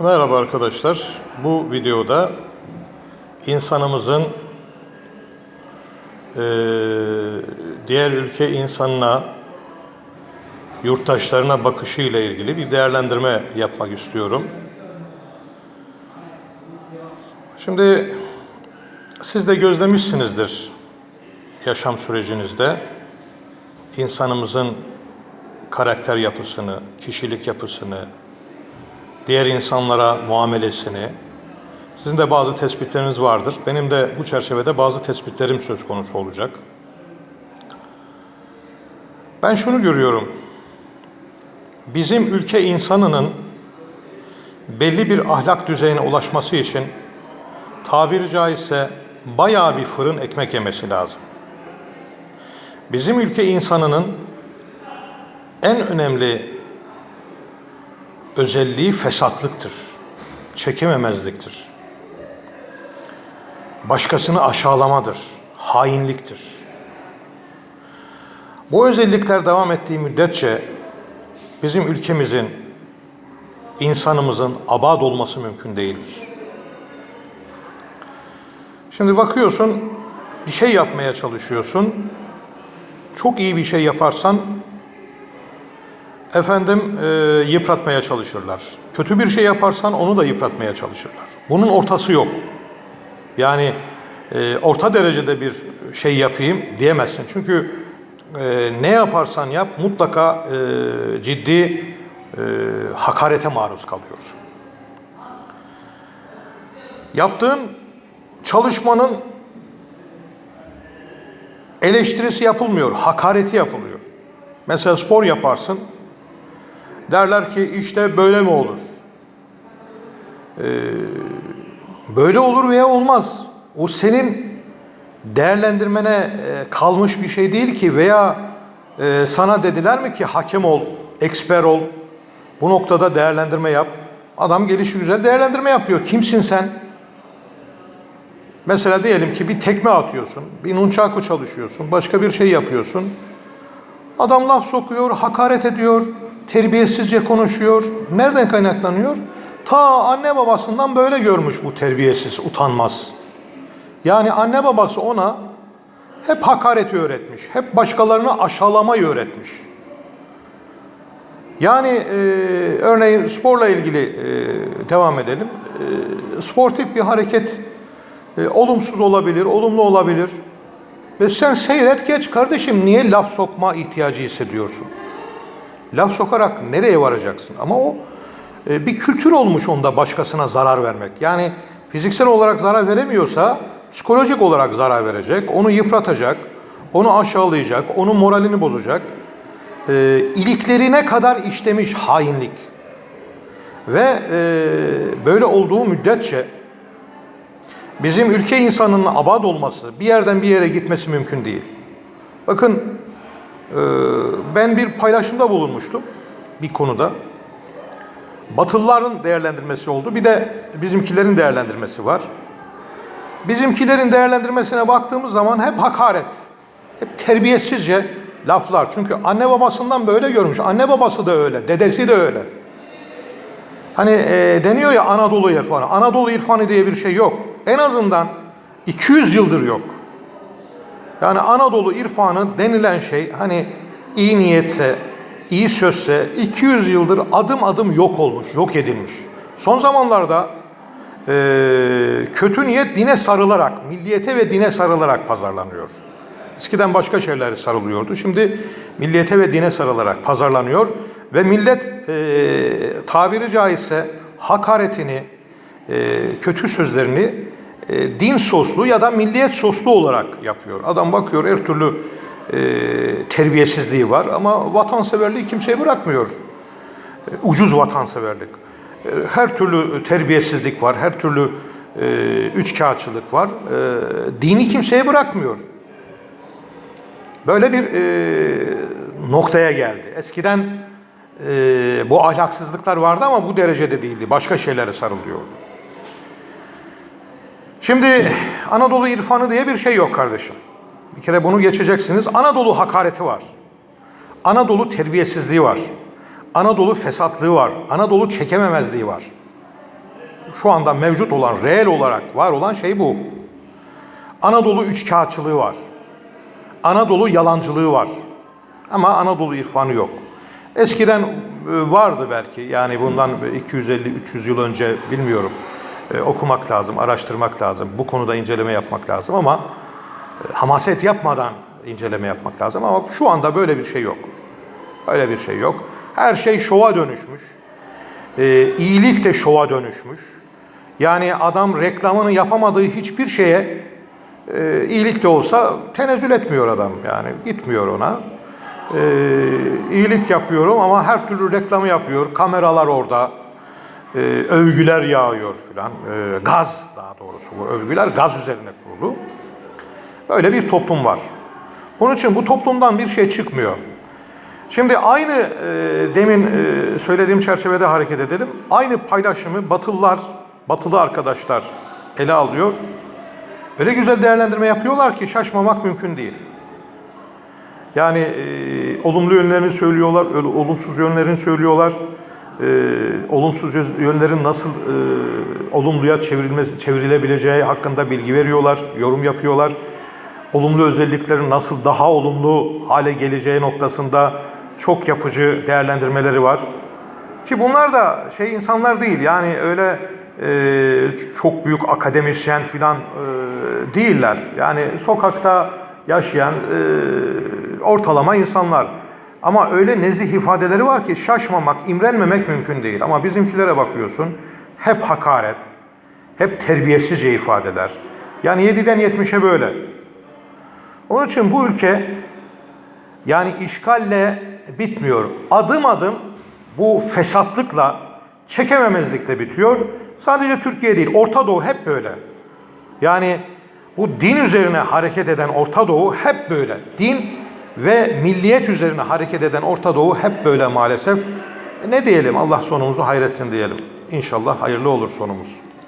Merhaba arkadaşlar. Bu videoda insanımızın eee, diğer ülke insanına, yurttaşlarına bakışı ile ilgili bir değerlendirme yapmak istiyorum. Şimdi siz de gözlemişsinizdir yaşam sürecinizde insanımızın karakter yapısını, kişilik yapısını, diğer insanlara muamelesini, sizin de bazı tespitleriniz vardır. Benim de bu çerçevede bazı tespitlerim söz konusu olacak. Ben şunu görüyorum. Bizim ülke insanının belli bir ahlak düzeyine ulaşması için tabiri caizse bayağı bir fırın ekmek yemesi lazım. Bizim ülke insanının en önemli özelliği fesatlıktır. Çekememezliktir. Başkasını aşağılamadır. Hainliktir. Bu özellikler devam ettiği müddetçe bizim ülkemizin, insanımızın abad olması mümkün değildir. Şimdi bakıyorsun, bir şey yapmaya çalışıyorsun. Çok iyi bir şey yaparsan efendim e, yıpratmaya çalışırlar. Kötü bir şey yaparsan onu da yıpratmaya çalışırlar. Bunun ortası yok. Yani e, orta derecede bir şey yapayım diyemezsin. Çünkü e, ne yaparsan yap mutlaka e, ciddi e, hakarete maruz kalıyorsun. Yaptığın çalışmanın eleştirisi yapılmıyor, hakareti yapılıyor. Mesela spor yaparsın, Derler ki işte böyle mi olur? Ee, böyle olur veya olmaz. O senin değerlendirmene e, kalmış bir şey değil ki veya e, sana dediler mi ki hakem ol, eksper ol, bu noktada değerlendirme yap. Adam gelişi güzel değerlendirme yapıyor. Kimsin sen? Mesela diyelim ki bir tekme atıyorsun, bir nunchaku çalışıyorsun, başka bir şey yapıyorsun. Adam laf sokuyor, hakaret ediyor, terbiyesizce konuşuyor. Nereden kaynaklanıyor? Ta anne babasından böyle görmüş bu terbiyesiz, utanmaz. Yani anne babası ona hep hakareti öğretmiş, hep başkalarını aşağılamayı öğretmiş. Yani e, örneğin sporla ilgili e, devam edelim. E, sportif bir hareket e, olumsuz olabilir, olumlu olabilir. Ve sen seyret geç kardeşim niye laf sokma ihtiyacı hissediyorsun? Laf sokarak nereye varacaksın? Ama o e, bir kültür olmuş onda başkasına zarar vermek. Yani fiziksel olarak zarar veremiyorsa psikolojik olarak zarar verecek, onu yıpratacak, onu aşağılayacak, onun moralini bozacak. E, iliklerine kadar işlemiş hainlik. Ve e, böyle olduğu müddetçe bizim ülke insanının abad olması, bir yerden bir yere gitmesi mümkün değil. Bakın ben bir paylaşımda bulunmuştum bir konuda. Batılıların değerlendirmesi oldu. Bir de bizimkilerin değerlendirmesi var. Bizimkilerin değerlendirmesine baktığımız zaman hep hakaret, hep terbiyesizce laflar. Çünkü anne babasından böyle görmüş. Anne babası da öyle, dedesi de öyle. Hani e, deniyor ya Anadolu irfanı. Anadolu irfanı diye bir şey yok. En azından 200 yıldır yok. Yani Anadolu irfanı denilen şey hani iyi niyetse, iyi sözse 200 yıldır adım adım yok olmuş, yok edilmiş. Son zamanlarda e, kötü niyet dine sarılarak, milliyete ve dine sarılarak pazarlanıyor. Eskiden başka şeyler sarılıyordu. Şimdi milliyete ve dine sarılarak pazarlanıyor ve millet e, tabiri caizse hakaretini, e, kötü sözlerini e, din soslu ya da milliyet soslu olarak yapıyor. Adam bakıyor her türlü e, terbiyesizliği var ama vatanseverliği kimseye bırakmıyor. E, ucuz vatanseverlik. E, her türlü terbiyesizlik var, her türlü e, üçkağıtçılık var. Dini kimseye bırakmıyor. Böyle bir noktaya geldi. Eskiden bu ahlaksızlıklar vardı ama bu derecede değildi. Başka şeylere sarılıyordu. Şimdi Anadolu irfanı diye bir şey yok kardeşim. Bir kere bunu geçeceksiniz. Anadolu hakareti var. Anadolu terbiyesizliği var. Anadolu fesatlığı var. Anadolu çekememezliği var. şu anda mevcut olan, reel olarak var olan şey bu. Anadolu üçkağıtçılığı var. Anadolu yalancılığı var. Ama Anadolu irfanı yok. Eskiden e, vardı belki. Yani bundan 250-300 yıl önce bilmiyorum. E, okumak lazım, araştırmak lazım. Bu konuda inceleme yapmak lazım ama e, hamaset yapmadan inceleme yapmak lazım. Ama şu anda böyle bir şey yok. Öyle bir şey yok. Her şey şova dönüşmüş. E, iyilik de şova dönüşmüş. Yani adam reklamını yapamadığı hiçbir şeye e, iyilik de olsa tenezzül etmiyor adam. Yani gitmiyor ona. E, iyilik yapıyorum ama her türlü reklamı yapıyor. Kameralar orada. E, övgüler yağıyor filan. E, gaz daha doğrusu bu övgüler gaz üzerine kurulu. Böyle bir toplum var. Bunun için bu toplumdan bir şey çıkmıyor. Şimdi aynı e, demin e, söylediğim çerçevede hareket edelim. Aynı paylaşımı Batılılar, Batılı arkadaşlar ele alıyor. Öyle güzel değerlendirme yapıyorlar ki şaşmamak mümkün değil. Yani e, olumlu yönlerini söylüyorlar, olumsuz yönlerini söylüyorlar. E, olumsuz yö- yönlerin nasıl e, olumluya çevrilmesi, çevrilebileceği hakkında bilgi veriyorlar, yorum yapıyorlar. Olumlu özelliklerin nasıl daha olumlu hale geleceği noktasında çok yapıcı değerlendirmeleri var. Ki bunlar da şey insanlar değil yani öyle e, çok büyük akademisyen filan e, değiller. Yani sokakta yaşayan e, ortalama insanlar. Ama öyle nezih ifadeleri var ki şaşmamak, imrenmemek mümkün değil. Ama bizimkilere bakıyorsun hep hakaret, hep terbiyesizce ifadeler. Yani 7'den 70'e böyle. Onun için bu ülke yani işgalle bitmiyor. Adım adım bu fesatlıkla, çekememezlikle bitiyor. Sadece Türkiye değil, Orta Doğu hep böyle. Yani bu din üzerine hareket eden Orta Doğu hep böyle. Din ve milliyet üzerine hareket eden Orta Doğu hep böyle maalesef. E ne diyelim Allah sonumuzu hayretsin diyelim. İnşallah hayırlı olur sonumuz.